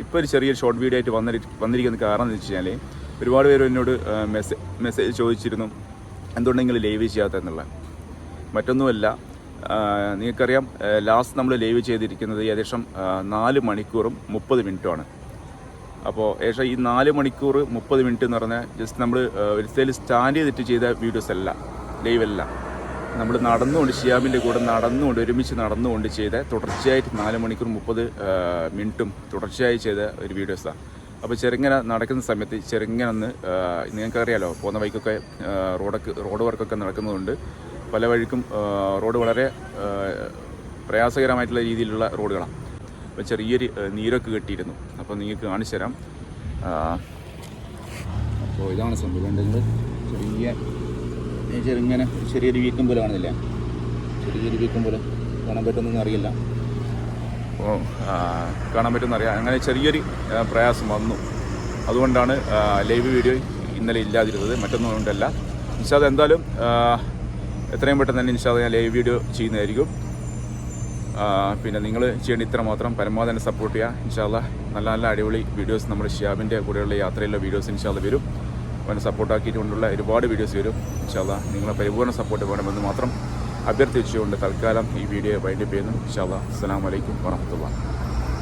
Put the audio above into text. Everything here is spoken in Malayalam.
ഇപ്പോൾ ഒരു ചെറിയൊരു ഷോർട്ട് വീഡിയോ ആയിട്ട് വന്നി വന്നിരിക്കുന്ന കാരണം എന്ന് വെച്ച് കഴിഞ്ഞാൽ ഒരുപാട് പേര് എന്നോട് മെസ്സേജ് മെസ്സേജ് ചോദിച്ചിരുന്നു നിങ്ങൾ ലൈവ് ചെയ്യാത്ത എന്നുള്ള മറ്റൊന്നുമല്ല നിങ്ങൾക്കറിയാം ലാസ്റ്റ് നമ്മൾ ലൈവ് ചെയ്തിരിക്കുന്നത് ഏകദേശം നാല് മണിക്കൂറും മുപ്പത് മിനിറ്റുമാണ്. അപ്പോൾ ഏകദേശം ഈ നാല് മണിക്കൂർ മുപ്പത് മിനിറ്റ് എന്ന് പറഞ്ഞാൽ ജസ്റ്റ് നമ്മൾ ഒരു സ്റ്റാൻഡ് ചെയ്തിട്ട് ചെയ്ത വീഡിയോസ് അല്ല ലൈവ് നമ്മൾ നടന്നുകൊണ്ട് ഷിയാമിന്റെ കൂടെ നടന്നുകൊണ്ട് ഒരുമിച്ച് നടന്നുകൊണ്ട് ചെയ്ത തുടർച്ചയായിട്ട് നാല് മണിക്കൂർ മുപ്പത് മിനിറ്റും തുടർച്ചയായി ചെയ്ത ഒരു വീഡിയോസാണ് അപ്പോൾ ചെറുങ്ങനെ നടക്കുന്ന സമയത്ത് ചെറുങ്ങനെ ഒന്ന് നിങ്ങൾക്കറിയാലോ പോകുന്ന വഴിക്കൊക്കെ റോഡൊക്കെ റോഡ് വർക്കൊക്കെ നടക്കുന്നതുകൊണ്ട് പല വഴിക്കും റോഡ് വളരെ പ്രയാസകരമായിട്ടുള്ള രീതിയിലുള്ള റോഡുകളാണ്. അപ്പോൾ ചെറിയൊരു നീരൊക്കെ കെട്ടിയിരുന്നു. അപ്പോൾ നിങ്ങൾക്ക് കാണിച്ചു തരാം. അപ്പോൾ ഇതാണ് സംഭവം ചെറിയ ചെറുങ്ങനെ ചെറിയൊരു വീക്കം പോലെ കാണുന്നില്ല? ചെറിയൊരു വീക്കം പോലെ കാണാൻ പറ്റുന്നൊന്നും അറിയില്ല. അപ്പോൾ കാണാൻ പറ്റുമെന്ന് അറിയാം. അങ്ങനെ ചെറിയൊരു പ്രയാസം വന്നു. അതുകൊണ്ടാണ് ലൈവ് വീഡിയോ ഇന്നലെ ഇല്ലാതിരുന്നത്. മറ്റൊന്നും കൊണ്ടല്ല. നിഷാദ് എന്തായാലും എത്രയും പെട്ടെന്ന് തന്നെ നിഷാദ് ഞാൻ ലൈവ് വീഡിയോ ചെയ്യുന്നതായിരിക്കും. പിന്നെ നിങ്ങൾ ചെയ്യേണ്ട ഇത്ര മാത്രം പരമാവധി തന്നെ സപ്പോർട്ട് ചെയ്യുക. ഇൻഷാല്ല നല്ല നല്ല അടിപൊളി വീഡിയോസ് നമ്മുടെ ഷിയാബിന്റെ കൂടെയുള്ള യാത്രയിലുള്ള വീഡിയോസ് ഇൻഷാല്ല വരും. അവനെ സപ്പോർട്ടാക്കിയിട്ടുകൊണ്ടുള്ള ഒരുപാട് വീഡിയോസ് വരും. ഇൻഷാല്ല നിങ്ങളെ പരിപൂർണ സപ്പോർട്ട് വേണമെന്ന് മാത്രം അഭ്യർത്ഥിച്ചുകൊണ്ട് തൽക്കാലം ഈ വീഡിയോ വൈൻഡപ്പ് ചെയ്യുന്നു. ഇൻഷാല്ല അസ്സാം വലൈക്കും